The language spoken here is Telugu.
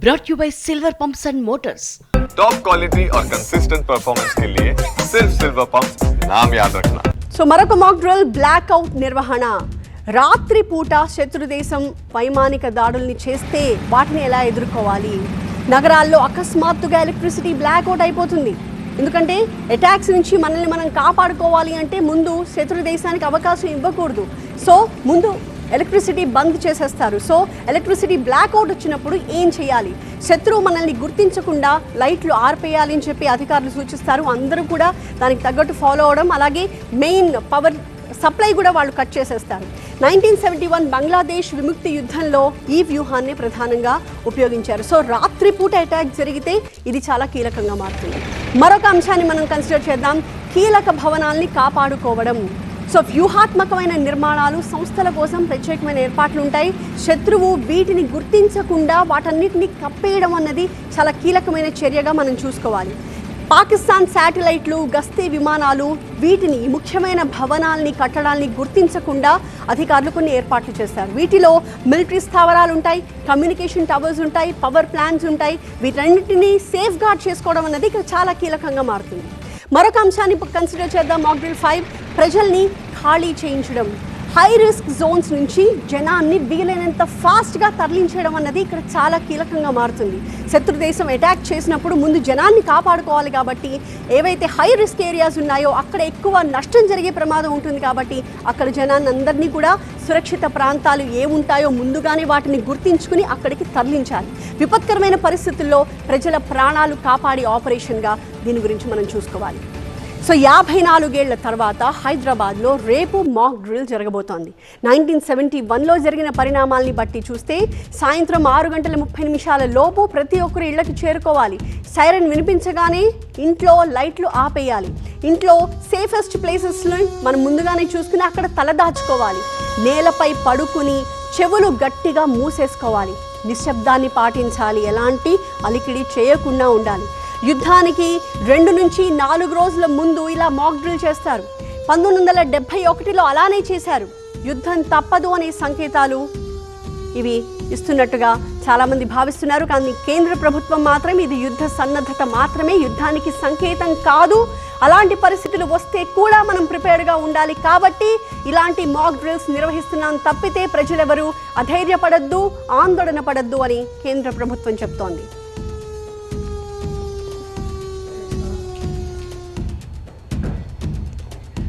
brought you by Silver Pumps and Motors. Top quality और कंसिस्टेंट परफॉर्मेंस के लिए सिर्फ सिल्वर पंप नाम याद रखना సో మరొక మాక్ డ్రిల్ బ్లాక్ అవుట్ నిర్వహణ రాత్రి పూట శత్రుదేశం వైమానిక దాడుల్ని చేస్తే వాటిని ఎలా ఎదుర్కోవాలి నగరాల్లో అకస్మాత్తుగా ఎలక్ట్రిసిటీ బ్లాక్ అవుట్ అయిపోతుంది ఎందుకంటే అటాక్స్ నుంచి మనల్ని మనం కాపాడుకోవాలి అంటే ముందు శత్రు దేశానికి అవకాశం ఇవ్వకూడదు సో ముందు ఎలక్ట్రిసిటీ బంద్ చేసేస్తారు. సో ఎలక్ట్రిసిటీ బ్లాక్ అవుట్ వచ్చినప్పుడు ఏం చేయాలి? శత్రువు మనల్ని గుర్తించకుండా లైట్లు ఆర్పేయాలి అని చెప్పి అధికారులు సూచిస్తారు. అందరూ కూడా దానికి తగ్గట్టు ఫాలో అవడం అలాగే మెయిన్ పవర్ సప్లై కూడా వాళ్ళు కట్ చేసేస్తారు. నైన్టీన్ సెవెంటీ వన్ బంగ్లాదేశ్ విముక్తి యుద్ధంలో ఈ వ్యూహాన్ని ప్రధానంగా ఉపయోగించారు. సో రాత్రిపూట అటాక్ జరిగితే ఇది చాలా కీలకంగా మారుతుంది. మరొక అంశాన్ని మనం కన్సిడర్ చేద్దాం. కీలక భవనాల్ని కాపాడుకోవడం. సో వ్యూహాత్మకమైన నిర్మాణాలు సంస్థల కోసం ప్రత్యేకమైన ఏర్పాట్లు ఉంటాయి శత్రువు వీటిని గుర్తించకుండా వాటన్నిటిని కప్పేయడం అన్నది చాలా కీలకమైన చర్యగా మనం చూసుకోవాలి. పాకిస్తాన్ శాటిలైట్లు గస్తీ విమానాలు వీటిని ముఖ్యమైన భవనాల్ని కట్టడాల్ని గుర్తించకుండా అధికారులు కొన్ని ఏర్పాట్లు చేస్తారు వీటిలో మిలిటరీ స్థావరాలు ఉంటాయి కమ్యూనికేషన్ టవర్స్ ఉంటాయి పవర్ ప్లాంట్స్ ఉంటాయి వీటన్నిటిని సేఫ్ గార్డ్ చేసుకోవడం అన్నది ఇక్కడ చాలా కీలకంగా మారుతుంది. మరొక అంశాన్ని కన్సిడర్ చేద్దాం. మాక్డ్రిల్ ఫైవ్ ప్రజల్ని ఖాళీ చేయించడం. హై రిస్క్ జోన్స్ నుంచి జనాన్ని వీలైనంత ఫాస్ట్గా తరలించడం అన్నది ఇక్కడ చాలా కీలకంగా మారుతుంది. శత్రు దేశం అటాక్ చేసినప్పుడు ముందు జనాన్ని కాపాడుకోవాలి కాబట్టి ఏవైతే హై రిస్క్ ఏరియాస్ ఉన్నాయో అక్కడ ఎక్కువ నష్టం జరిగే ప్రమాదం ఉంటుంది కాబట్టి అక్కడ జనాన్ని అందరినీ కూడా సురక్షిత ప్రాంతాలు ఏముంటాయో ముందుగానే వాటిని గుర్తించుకుని అక్కడికి తరలించాలి. విపత్కరమైన పరిస్థితుల్లో ప్రజల ప్రాణాలు కాపాడే ఆపరేషన్గా దీని గురించి మనం చూసుకోవాలి. సో యాభై నాలుగేళ్ళ తర్వాత హైదరాబాద్లో రేపు మాక్ డ్రిల్ జరగబోతోంది. నైన్టీన్ సెవెంటీ వన్లో జరిగిన పరిణామాల్ని బట్టి చూస్తే సాయంత్రం ఆరు గంటల ముప్పై నిమిషాల లోపు ప్రతి ఒక్కరు ఇళ్ళకు చేరుకోవాలి. సైరన్ వినిపించగానే ఇంట్లో లైట్లు ఆపేయాలి. ఇంట్లో సేఫెస్ట్ ప్లేసెస్లో మనం ముందుగానే చూసుకుని అక్కడ తలదాచుకోవాలి నేలపై పడుకుని చెవులు గట్టిగా మూసేసుకోవాలి. నిశ్శబ్దాన్ని పాటించాలి. ఎలాంటి అలికిడి చేయకుండా ఉండాలి. యుద్ధానికి రెండు నుంచి నాలుగు రోజుల ముందు ఇలా మాక్ డ్రిల్ చేస్తారు. పంతొమ్మిది వందల డెబ్భై ఒకటిలో అలానే చేశారు. యుద్ధం తప్పదు అనే సంకేతాలు ఇవి ఇస్తున్నట్టుగా చాలామంది భావిస్తున్నారు. కానీ కేంద్ర ప్రభుత్వం మాత్రం ఇది యుద్ధ సన్నద్ధత మాత్రమే. యుద్ధానికి సంకేతం కాదు. అలాంటి పరిస్థితులు వస్తే కూడా మనం ప్రిపేర్డ్గా ఉండాలి. కాబట్టి ఇలాంటి మాక్ డ్రిల్స్ నిర్వహిస్తున్నాం తప్పితే ప్రజలెవరూ అధైర్యపడద్దు ఆందోళన పడద్దు అని కేంద్ర ప్రభుత్వం చెప్తోంది.